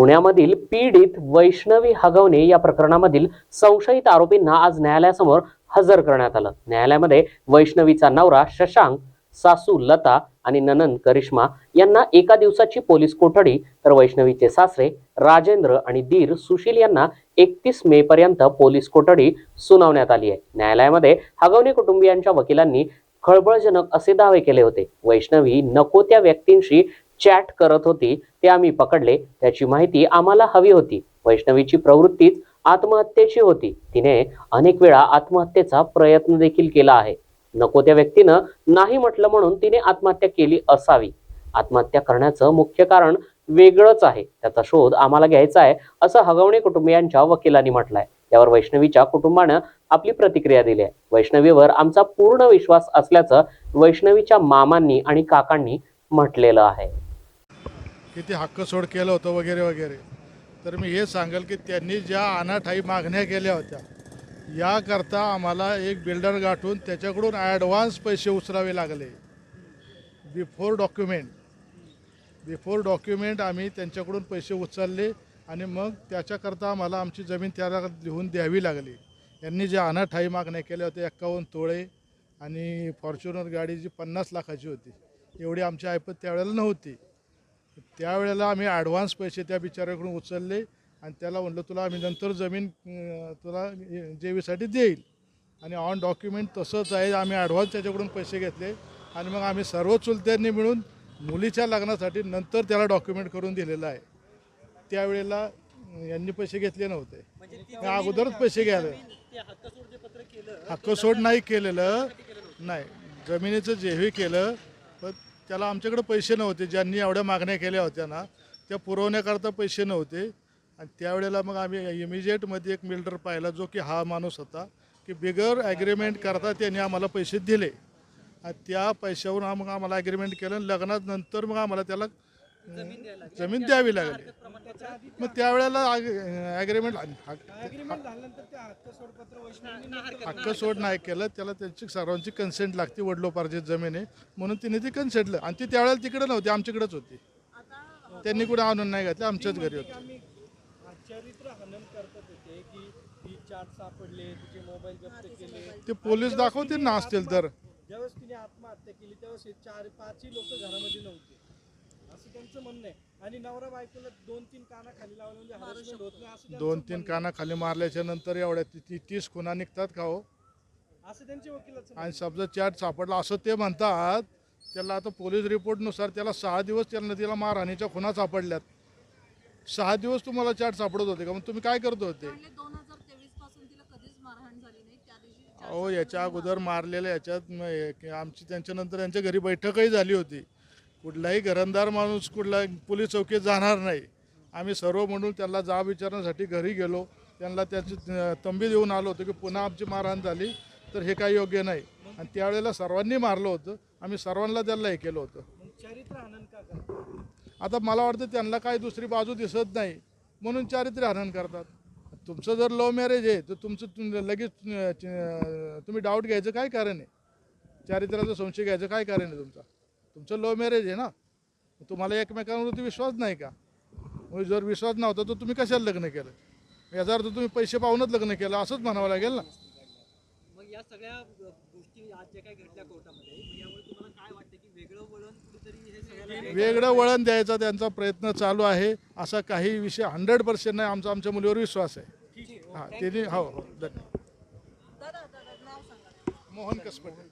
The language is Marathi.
पुण्यामधील पीडित वैष्णवी हगवणे या प्रकरणामधील संशयित आरोपींना आज न्यायालयासमोर हजर करण्यात आलं. न्यायालयामध्ये वैष्णवीचा नवरा शशांक सासू लता आणि ननंद करिश्मा यांना एका दिवसाची पोलीस कोठडी तर वैष्णवीचे सासरे राजेंद्र आणि दीर सुशील यांना एकतीस मे पर्यंत पोलीस कोठडी सुनावण्यात आली आहे. न्यायालयामध्ये हगवणे कुटुंबियांच्या वकिलांनी खळबळजनक असे दावे केले होते. वैष्णवी नको त्या व्यक्तींशी चॅट करत होती ते आम्ही पकडले. त्याची माहिती आम्हाला हवी होती. वैष्णवीची प्रवृत्तीच आत्महत्येची होती. तिने अनेक वेळा आत्महत्येचा प्रयत्न देखील केला आहे. नको त्या व्यक्तीनं नाही म्हटलं म्हणून तिने आत्महत्या केली असावी. आत्महत्या करण्याचं मुख्य कारण वेगळंच आहे. त्याचा शोध आम्हाला घ्यायचा आहे असं हगवणे कुटुंबियांच्या वकिलांनी म्हटलंय. यावर वैष्णवीच्या कुटुंबानं आपली प्रतिक्रिया दिली आहे. वैष्णवीवर आमचा पूर्ण विश्वास असल्याचं वैष्णवीच्या मामांनी आणि काकांनी म्हटलेलं आहे. किती हक्क सोड केलं होतं वगैरे वगैरे. तर मी हे सांगेल की त्यांनी ज्या अनाठाई मागण्या केल्या होत्या याकरता आम्हाला एक बिल्डर गाठून त्याच्याकडून ॲडव्हान्स पैसे उचलावे लागले. Before document. बिफोर डॉक्युमेंट आम्ही त्यांच्याकडून पैसे उचलले आणि मग त्याच्याकरता आम्हाला आमची जमीन त्याला लिहून द्यावी लागली. यांनी ज्या अनाठाई मागण्या केल्या होत्या एक्कावन्न तोळे आणि फॉर्च्युनर गाडी जी पन्नास लाखाची होती एवढी आमची ऐपत त्यावेळेला नव्हती. त्यावेळेला आम्ही ॲडव्हान्स पैसे त्या बिचाऱ्याकडून उचलले आणि त्याला म्हटलं तुला आम्ही नंतर जमीन तुला जेवीसाठी देईल. आणि ऑन डॉक्युमेंट तसंच आहे आम्ही ॲडव्हान्स त्याच्याकडून पैसे घेतले आणि मग आम्ही सर्व चुलत्यांनी मिळून मुलीच्या लग्नासाठी नंतर त्याला डॉक्युमेंट करून दिलेलं आहे. त्यावेळेला यांनी पैसे घेतले नव्हते. मी अगोदरच पैसे घ्यायला. हक्क सोड नाही केलेलं नाही. जमिनीचं जेही केलं त्याला आमच्याकडे पैसे नव्हते. ज्यांनी एवढ्या मागण्या केल्या होत्या ना त्या पुरवण्याकरता पैसे नव्हते. आणि त्यावेळेला मग आम्ही इमिजिएटमध्ये एक मिल्डर पाहिला जो की हा माणूस होता की बिगर ॲग्रीमेंट करता त्यांनी आम्हाला पैसे दिले. आणि त्या पैशावरून मग आम्हाला ॲग्रीमेंट केलं आणि लग्नात नंतर मग आम्हाला त्याला जमीन द्यावी लागली. मग त्यावेळेला ॲग्रीमेंट हक्क सोड नाही केलं. त्याला त्यांची सर्वांची कन्सेंट लागते. वडलोपार्जित जमीन आहे. म्हणून तिने ती कन्सेंटलं आणि ती त्यावेळेला तिकडे नव्हती. आमच्याकडेच होती. त्यांनी कुठे आणून नाही घातली. आमच्याच घरी होती. करतात होते की चाट सापडले तिचे मोबाईल जप्त केले. ते पोलीस दाखवतील ना असतील तर. ज्यावेळेस तिने आत्महत्या केली त्यावेळेस हे चार पाचही लोक घरामध्ये नव्हते. असं त्यांचं म्हणणं आहे. आणि नवरा बायकोला दोन तीन काना खाली लावले म्हणजे हॅरेसमेंट होत नाही. असं त्यांचं दोन तीन म्हणणं काना खाली मारल्याच्या नंतर एवढ्या ती- ती तीस खुना निघतात का हो? आहे. असं त्यांच्या वकिलाचं आणि समजा चॅट सापडला असं ते म्हणतात त्याला आता पोलीस रिपोर्टनुसार त्याला सहा दिवस त्यांना तिला मारहाणीच्या खुना सापडल्यात. सहा दिवस तुम्हाला चॅट सापडत होते का? मग तुम्ही काय करत होते? म्हणले दोन हजार तेवीसपासून तिला कधीच मारहाण झाली नाही. त्या दिवशी चार अहो याच्या अगोदर मारलेल्या याच्यात म- हे- की आमची त्यांच्यानंतर यांच्या घरी बैठकही झाली होती. कुठलाही घरंदार माणूस कुठला पोलीस चौकीत जाणार नाही. आम्ही सर्व म्हणून त्यांना जाब विचारण्यासाठी घरी गेलो. त्यांना त्याची तंबी देऊन आलो होतो की पुन्हा आमची मारहाण झाली तर हे काही योग्य नाही. आणि त्यावेळेला सर्वांनी मारलं होतं. आम्ही सर्वांना त्यांना हे केलं होतं. आता मला वाटतं त्यांना काही दुसरी बाजू दिसत नाही. म्हणून चारित्र्य हनन करतात. तुमचं जर लव्ह मॅरेज आहे तर तुमचं तुम- लगेच तुम्ही डाऊट घ्यायचं काय कारण आहे? चारित्र्याचा संशय घ्यायचं काय कारण आहे तुमचा? तुमचं लव्ह मॅरेज आहे ना? तुम्हाला एकमेकांवरती विश्वास नाही का? मग जर विश्वास नव्हता तर तुम्ही कशाला लग्न केलं? याचा अर्थ तुम्ही पैसे पाहूनच लग्न केलं असंच म्हणावं लागेल ना? मग या सगळ्या गोष्टी आज ज्या काही घडल्या कोर्टामध्ये मग यामुळे तुम्हाला काय वाटतं की वेगळं वळण कुठेतरी हे सगळ्याला वेगळं वळण द्यायचा त्यांचा प्रयत्न चालू आहे असा काही विषय हंड्रेड पर्सेंट नाही आमचा आमच्या मुलीवर विश्वास आहे. हां त्यांनी हो हो धन्यवाद. मोहन कसपटे.